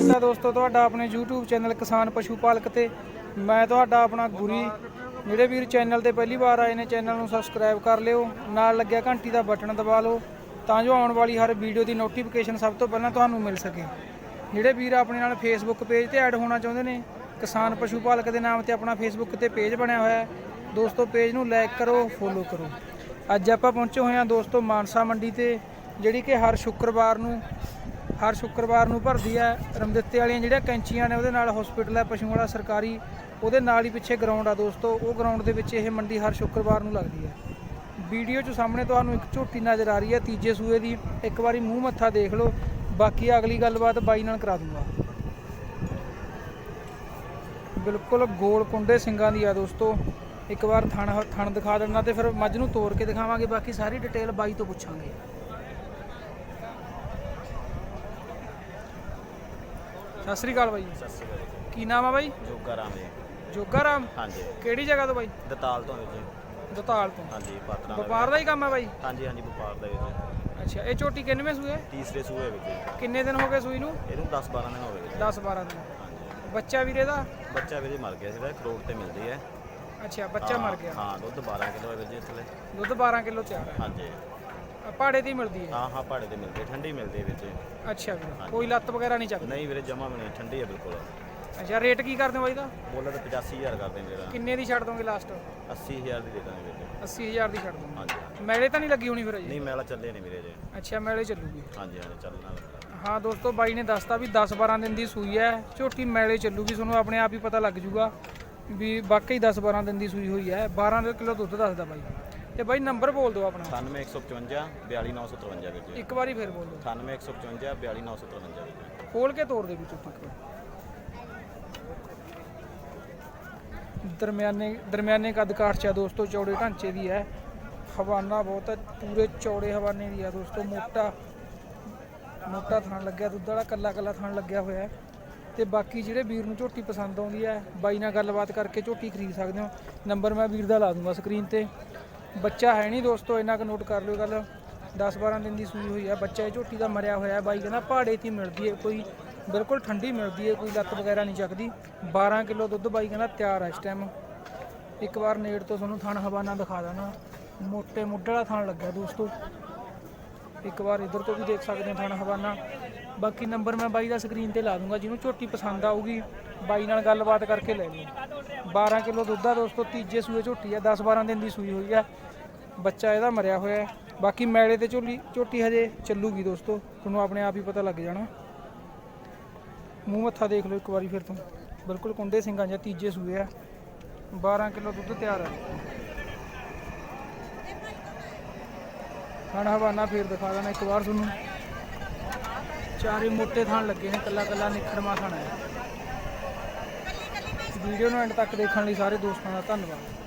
ਦੋਸਤੋ, ਤੁਹਾਡਾ ਆਪਣੇ YouTube ਚੈਨਲ ਕਿਸਾਨ ਪਸ਼ੂ ਪਾਲਕ ਤੇ ਮੈਂ ਤੁਹਾਡਾ ਆਪਣਾ ਗੁਰੀ। ਜਿਹੜੇ ਵੀਰ ਚੈਨਲ ਤੇ ਪਹਿਲੀ ਵਾਰ ਆਏ ਨੇ, ਚੈਨਲ ਨੂੰ ਸਬਸਕ੍ਰਾਈਬ ਕਰ ਲਿਓ। ਨਾਲ ਲੱਗਿਆ ਘੰਟੀ ਦਾ ਬਟਨ ਦਬਾ ਲਓ, ਤਾਂ ਜੋ ਆਉਣ ਵਾਲੀ ਹਰ ਵੀਡੀਓ ਦੀ ਨੋਟੀਫਿਕੇਸ਼ਨ ਸਭ ਤੋਂ ਪਹਿਲਾਂ ਤੁਹਾਨੂੰ ਮਿਲ ਸਕੇ। ਜਿਹੜੇ ਵੀਰ ਆਪਣੇ ਨਾਲ ਫੇਸਬੁੱਕ ਪੇਜ ਤੇ ਐਡ ਹੋਣਾ ਚਾਹੁੰਦੇ ਨੇ, ਕਿਸਾਨ ਪਸ਼ੂ ਪਾਲਕ ਦੇ ਨਾਮ ਤੇ ਆਪਣਾ ਫੇਸਬੁੱਕ ਤੇ ਪੇਜ ਬਣਿਆ ਹੋਇਆ ਹੈ, ਦੋਸਤੋ ਪੇਜ ਨੂੰ ਲਾਈਕ ਕਰੋ ਫੋਲੋ ਕਰੋ। ਅੱਜ ਆਪਾਂ ਪਹੁੰਚੇ ਹੋਏ ਹਾਂ ਦੋਸਤੋ, ਮਾਨਸਾ ਮੰਡੀ ਤੇ, ਜਿਹੜੀ ਕਿ ਹਰ ਸ਼ੁੱਕਰਵਾਰ ਨੂੰ ਹਰ ਸ਼ੁੱਕਰਵਾਰ ਨੂੰ ਭਰਦੀ ਹੈ। ਰਮਦਿੱਤੇ ਵਾਲੀਆਂ ਜਿਹੜੀਆਂ ਕੈਂਚੀਆਂ ਨੇ ਉਹਦੇ ਨਾਲ ਹਸਪੀਟਲ ਹੈ ਪਸ਼ੂ ਵਾਲਾ ਸਰਕਾਰੀ, ਉਹਦੇ ਨਾਲ ਹੀ ਪਿੱਛੇ ਗਰਾਊਂਡ ਆ ਦੋਸਤੋ। ਉਹ ਗਰਾਊਂਡ ਦੇ ਵਿੱਚ ਇਹ ਮੰਡੀ ਹਰ ਸ਼ੁੱਕਰਵਾਰ ਨੂੰ ਲੱਗਦੀ ਹੈ। ਵੀਡੀਓ 'ਚ ਸਾਹਮਣੇ ਤੁਹਾਨੂੰ ਇੱਕ ਝੋਟੀ ਨਜ਼ਰ ਆ ਰਹੀ ਹੈ, ਤੀਜੇ ਸੂਏ ਦੀ। ਇੱਕ ਵਾਰੀ ਮੂੰਹ ਮੱਥਾ ਦੇਖ ਲਓ। ਬਾਕੀ ਅਗਲੀ ਗੱਲਬਾਤ ਬਾਈ ਨਾਲ ਕਰਾ ਦੂੰਗਾ। ਬਿਲਕੁਲ ਗੋਲ ਕੁੰਡੇ ਸਿੰਘਾਂ ਦੀ ਆ ਦੋਸਤੋ। ਇੱਕ ਵਾਰ ਥਣ ਥਣ ਦਿਖਾ ਦਿੰਦਾ ਤੇ ਫਿਰ ਮੱਝ ਨੂੰ ਤੋੜ ਕੇ ਦਿਖਾਵਾਂਗੇ। ਬਾਕੀ ਸਾਰੀ ਡਿਟੇਲ ਬਾਈ ਤੋਂ ਪੁੱਛਾਂਗੇ। ਸਤਿ ਸ੍ਰੀ ਅਕਾਲ ਬਾਈ। ਸਤਿ ਸ਼੍ਰੀ ਅਕਾਲ ਕੀ ਨਾਮ ਆ ਬਾਈ? ਜੋਗਾ ਰਾਮ ਜੀ। ਜੋਗਾ ਰਾਮ? ਹਾਂਜੀ। ਕਿਹੜੀ ਜਗ੍ਹਾ ਤੋਂ ਬਾਈ? ਦਤਾਲ ਤੋਂ ਜੀ। ਦਤਾਲ ਤੋਂ। ਹਾਂਜੀ ਪਾਤਰਾ ਵਪਾਰ ਦਾ ਹੀ ਕੰਮ ਆ ਬਾਈ? ਹਾਂਜੀ ਹਾਂਜੀ ਵਪਾਰ ਦਾ ਵਿੱਚ ਅੱਛਾ ਇਹ ਝੋਟੀ ਕਿੰਨਵੇਂ ਸੂਏ? ਤੀਸਰੇ ਸੂਏ ਵਿੱਚ ਜੀ। ਕਿੰਨੇ ਦਿਨ ਹੋ ਗਏ ਸੂਈ ਨੂੰ? ਇਹਨੂੰ 10 12 ਦਿਨ ਹੋ ਗਏ ਜੀ। 10 12 ਦਿਨ। ਹਾਂਜੀ। ਬੱਚਾ ਵੀਰੇ ਦਾ ਬੱਚਾ ਵੀਰੇ ਮਰ ਗਿਆ ਸੀਗਾ ਕਰੋੜ ਤੇ ਮਿਲਦੀ ਹੈ। ਅੱਛਾ ਬੱਚਾ ਮਰ ਗਿਆ। ਹਾਂ ਦੁੱਧ 12 ਕਿਲੋ ਹੈ ਵੀਰ ਜੀ ਥੱਲੇ ਦੁੱਧ 12 ਕਿਲੋ ਤਿਆਰ ਹੈ। ਹਾਂਜੀ। ਪਹਾੜੇ ਦੀ ਮਿਲਦੀ ਹੈ? ਹਾਂ ਹਾਂ ਪਹਾੜੇ ਤੇ ਮਿਲਦੀ ਠੰਡੀ ਮਿਲਦੀ ਵਿੱਚ। ਅੱਛਾ ਵੀਰੇ ਕੋਈ ਲੱਤ ਵਗੈਰਾ ਨਹੀਂ ਚੱਕਦੀ? ਨਹੀਂ ਵੀਰੇ ਜਮਾ ਵੀ ਨਹੀਂ ਠੰਡੀ ਹੈ ਬਿਲਕੁਲ। ਅੱਛਾ ਰੇਟ ਕੀ ਕਰਦੇ ਹੋ ਬਾਈ ਦਾ? ਬੋਲਾ ਤਾਂ 85000 ਕਰਦੇ ਮੇਰਾ ਕਿੰਨੇ ਦੀ ਛੱਡ ਦੋਗੇ ਲਾਸਟ 80000 ਦੀ ਦੇ ਦਾਂਗੇ ਵੀਰੇ। 80000 ਦੀ ਛੱਡ ਦੋਗੇ। ਹਾਂਜੀ ਮੈਲੇ ਤਾਂ ਨਹੀਂ ਲੱਗੀ ਹੋਣੀ ਫਿਰ ਅਜੇ? ਨਹੀਂ ਮੈਲਾ ਚੱਲੇ ਨਹੀਂ ਵੀਰੇ ਜੀ ਅੱਛਾ ਮੈਲੇ ਚੱਲੂਗੀ। ਹਾਂਜੀ ਹਾਂਜੀ ਚੱਲਣਾ ਹਾਂ ਦੋਸਤੋ ਬਾਈ ਨੇ ਦੱਸਤਾ ਵੀ 10 12 ਦਿਨ ਦੀ ਸੂਈ ਹੈ। ਝੋਟੀ ਮੈਲੇ ਚੱਲੂਗੀ ਤੁਹਾਨੂੰ ਆਪਣੇ ਆਪ ਹੀ ਪਤਾ ਲੱਗ ਜੂਗਾ ਵੀ ਵਾਕਈ 10 12 ਦਿਨ ਦੀ ਸੂਈ ਹੋਈ ਹੈ। 12 ਕਿਲੋ ਦੁੱਧ ਦੱਸਦਾ ਬਾਈ। ਤੇ ਬਾਈ ਨੰਬਰ ਬੋਲ ਦਿਓ ਆਪਣਾ। 98155 42953 ਵੀਰ ਜੀ। ਇੱਕ ਵਾਰੀ ਫਿਰ ਬੋਲ ਦਿਓ। 98155 42953 ਵੀਰ ਜੀ। ਖੋਲ ਕੇ ਤੋੜ ਦੇ ਵੀ ਝੋਟੀ ਇੱਕ ਵਾਰ। ਦਰਮਿਆਨੇ ਦਰਮਿਆਨੇ ਕੱਦ ਕਾਠ ਚ ਦੋਸਤੋ ਚੌੜੇ ਢਾਂਚੇ ਦੀ ਹੈ ਹਵਾਨਾ ਬਹੁਤ ਹੈ ਪੂਰੇ ਚੌੜੇ ਹਵਾਨੇ ਦੀ ਆ ਦੋਸਤੋ ਮੋਟਾ ਮੋਟਾ ਥਣ ਲੱਗਿਆ ਦੁੱਧ ਵਾਲਾ ਕੱਲਾ ਕੱਲਾ ਥਣ ਲੱਗਿਆ ਹੋਇਆ। ਹੈ ਤੇ ਬਾਕੀ ਜਿਹੜੇ ਵੀਰ ਨੂੰ ਝੋਟੀ ਪਸੰਦ ਆਉਂਦੀ ਹੈ ਬਾਈ ਨਾਲ ਗੱਲਬਾਤ ਕਰਕੇ ਝੋਟੀ ਖਰੀਦ ਸਕਦੇ ਹੋ। ਨੰਬਰ ਮੈਂ ਵੀਰ ਦਾ ਲਾ ਦੂੰਗਾ ਸਕਰੀਨ ਤੇ। ਬੱਚਾ ਹੈ ਨਹੀਂ ਦੋਸਤੋ, ਇੰਨਾ ਕੁ ਨੋਟ ਕਰ ਲਿਓ ਗੱਲ। 10-12 ਦਿਨ ਦੀ ਸੂਈ ਹੋਈ ਆ, ਬੱਚਾ ਇਹ ਝੋਟੀ ਦਾ ਮਰਿਆ ਹੋਇਆ ਹੈ। ਬਾਈ ਕਹਿੰਦਾ ਪਹਾੜੇ 'ਤੇ ਮਿਲਦੀ ਹੈ, ਕੋਈ ਬਿਲਕੁਲ ਠੰਡੀ ਮਿਲਦੀ ਹੈ, ਕੋਈ ਲੱਤ ਵਗੈਰਾ ਨਹੀਂ ਚੱਕਦੀ। 12 ਕਿਲੋ ਦੁੱਧ ਬਾਈ ਕਹਿੰਦਾ ਤਿਆਰ ਹੈ ਇਸ ਟਾਈਮ ਇੱਕ ਵਾਰ ਨੇੜ ਤੋਂ ਤੁਹਾਨੂੰ ਥਣ ਹਵਾਨਾ ਦਿਖਾ ਦੇਣਾ ਮੋਟੇ ਮੁੱਢ ਵਾਲਾ ਥਣ ਲੱਗਿਆ ਦੋਸਤੋ। ਇੱਕ ਵਾਰ ਇਧਰ ਤੋਂ ਵੀ ਦੇਖ ਸਕਦੇ ਹੋ ਥਣ ਹਵਾਨਾ ਬਾਕੀ ਨੰਬਰ ਮੈਂ ਬਾਈ ਦਾ ਸਕਰੀਨ ਤੇ ਲਾ ਦੂੰਗਾ, ਜਿਹਨੂੰ ਝੋਟੀ ਪਸੰਦ ਆਊਗੀ, ਬਾਈ ਨਾਲ ਗੱਲਬਾਤ ਕਰਕੇ ਲੈ ਲਓ। 12 ਕਿਲੋ ਦੁੱਧ ਆ ਦੋਸਤੋ, ਤੀਜੇ ਸੂਏ ਝੋਟੀ ਆ 10 12 ਦਿਨ ਦੀ ਸੂਈ ਹੋਈ ਆ। ਬੱਚਾ ਇਹਦਾ ਮਰਿਆ ਹੋਇਆ ਬਾਕੀ ਮੈਲੇ ਤੇ ਝੋਲੀ, ਝੋਟੀ ਹਜੇ ਚੱਲੂਗੀ ਦੋਸਤੋ, ਤੁਹਾਨੂੰ ਆਪਣੇ ਆਪ ਹੀ ਪਤਾ ਲੱਗ ਜਾਣਾ। ਮੂੰਹ ਮੱਥਾ ਦੇਖ ਲਓ ਇੱਕ ਵਾਰੀ ਫਿਰ ਤੋਂ। ਬਿਲਕੁਲ ਕੁੰਡੇ ਸਿੰਘਾਂ ਜਾਂ ਤੀਜੇ ਸੂਏ ਆ। 12 ਕਿਲੋ ਦੁੱਧ ਤਿਆਰ ਹੈ ਖਾਣਾ ਹਵਾਨਾ ਫੇਰ ਦਿਖਾ ਦੇਣਾ ਇੱਕ ਵਾਰ ਤੁਹਾਨੂੰ। ਚਾਰੇ ਮੋਟੇ ਥਾਣ ਲੱਗੇ ਨੇ ਕੱਲਾ ਕੱਲਾ ਨਿਖੜਮਾ ਖਾਣਾ ਹੈ। ਵੀਡੀਓ ਨੂੰ ਐਂਡ ਤੱਕ ਦੇਖਣ ਲਈ ਸਾਰੇ ਦੋਸਤਾਂ ਦਾ ਧੰਨਵਾਦ।